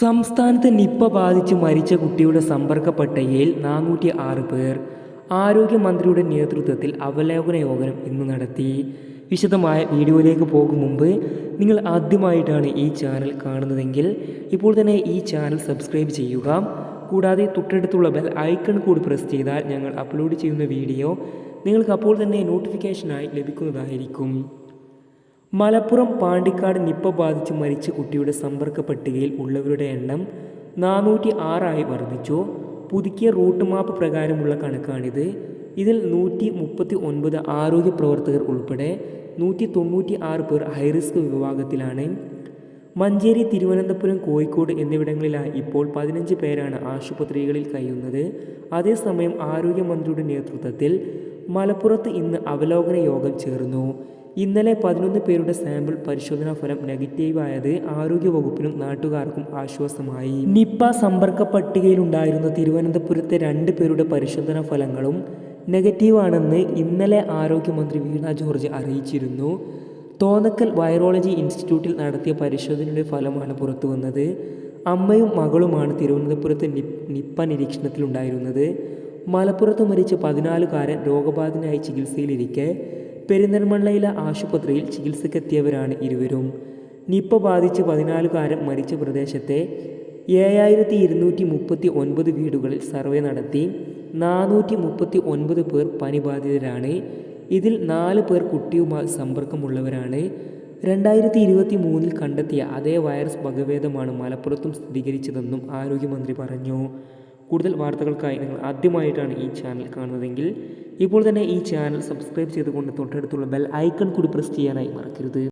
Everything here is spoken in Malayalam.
സംസ്ഥാനത്ത് നിപ്പ ബാധിച്ച് മരിച്ച കുട്ടിയുടെ സമ്പർക്ക പട്ടികയിൽ നാനൂറ്റി ആറ് പേർ ആരോഗ്യമന്ത്രിയുടെ നേതൃത്വത്തിൽ അവലോകന യോഗം ഇന്ന് നടത്തി. വിശദമായ വീഡിയോയിലേക്ക് പോകും മുമ്പ് നിങ്ങൾ ആദ്യമായിട്ടാണ് ഈ ചാനൽ കാണുന്നതെങ്കിൽ ഇപ്പോൾ തന്നെ ഈ ചാനൽ സബ്സ്ക്രൈബ് ചെയ്യുക. കൂടാതെ തൊട്ടടുത്തുള്ള ബെൽ ഐക്കൺ കൂടി പ്രസ് ചെയ്താൽ ഞങ്ങൾ അപ്ലോഡ് ചെയ്യുന്ന വീഡിയോ നിങ്ങൾക്ക് അപ്പോൾ തന്നെ നോട്ടിഫിക്കേഷനായി ലഭിക്കുന്നതായിരിക്കും. മലപ്പുറം പാണ്ടിക്കാട് നിപ്പ ബാധിച്ച് മരിച്ച കുട്ടിയുടെ സമ്പർക്ക പട്ടികയിൽ ഉള്ളവരുടെ എണ്ണം നാനൂറ്റി ആറായി വർദ്ധിച്ചു. പുതുക്കിയ റൂട്ട് മാപ്പ് പ്രകാരമുള്ള കണക്കാണിത്. ഇതിൽ നൂറ്റി മുപ്പത്തി ഒൻപത് ആരോഗ്യ പ്രവർത്തകർ ഉൾപ്പെടെ നൂറ്റി തൊണ്ണൂറ്റി ആറ് പേർ ഹൈറിസ്ക് വിഭാഗത്തിലാണ്. മഞ്ചേരി തിരുവനന്തപുരം കോഴിക്കോട് എന്നിവിടങ്ങളിലായി ഇപ്പോൾ പതിനഞ്ച് പേരാണ് ആശുപത്രികളിൽ കഴിയുന്നത്. അതേസമയം ആരോഗ്യമന്ത്രിയുടെ നേതൃത്വത്തിൽ മലപ്പുറത്ത് ഇന്ന് അവലോകന യോഗം ചേർന്നു. ഇന്നലെ പതിനൊന്ന് പേരുടെ സാമ്പിൾ പരിശോധനാ ഫലം നെഗറ്റീവ് നെഗറ്റീവായത് ആരോഗ്യവകുപ്പിനും നാട്ടുകാർക്കും ആശ്വാസമായി. നിപ്പ സമ്പർക്ക പട്ടികയിലുണ്ടായിരുന്ന തിരുവനന്തപുരത്തെ രണ്ട് പേരുടെ പരിശോധനാ ഫലങ്ങളും നെഗറ്റീവാണെന്ന് ഇന്നലെ ആരോഗ്യമന്ത്രി വീണ ജോർജ് അറിയിച്ചിരുന്നു. തോന്നക്കൽ വൈറോളജി ഇൻസ്റ്റിറ്റ്യൂട്ടിൽ നടത്തിയ പരിശോധനയുടെ ഫലമാണ് പുറത്തുവന്നത്. അമ്മയും മകളുമാണ് തിരുവനന്തപുരത്ത് നിപ്പ നിരീക്ഷണത്തിലുണ്ടായിരുന്നത്. മലപ്പുറത്ത് മരിച്ച പതിനാലുകാരൻ രോഗബാധിതനായി ചികിത്സയിലിരിക്കെ പെരിന്തൽമണ്ണയിലെ ആശുപത്രിയിൽ ചികിത്സക്കെത്തിയവരാണ് ഇരുവരും. നിപ്പ ബാധിച്ച് പതിനാലുകാരൻ മരിച്ച പ്രദേശത്തെ ഏഴായിരത്തി ഇരുന്നൂറ്റി മുപ്പത്തി ഒൻപത് വീടുകളിൽ സർവേ നടത്തി നാനൂറ്റി മുപ്പത്തി ഒൻപത് പേർ പനിബാധിതരാണ് ഇതിൽ നാല് പേർ കുട്ടിയുമായി സമ്പർക്കമുള്ളവരാണ്. രണ്ടായിരത്തി ഇരുപത്തി മൂന്നിൽ കണ്ടെത്തിയ അതേ വൈറസ് വകഭേദമാണ് മലപ്പുറത്തും സ്ഥിരീകരിച്ചതെന്നും ആരോഗ്യമന്ത്രി പറഞ്ഞു. കൂടുതൽ വാർത്തകൾക്കായി നിങ്ങൾ ആദ്യമായിട്ടാണ് ഈ ചാനൽ കാണുന്നതെങ്കിൽ ഇപ്പോൾ തന്നെ ഈ ചാനൽ സബ്സ്ക്രൈബ് ചെയ്തുകൊണ്ട് തൊട്ടടുത്തുള്ള ബെൽ ഐക്കൺ കൂടി പ്രസ് ചെയ്യാനായി മറക്കരുത്.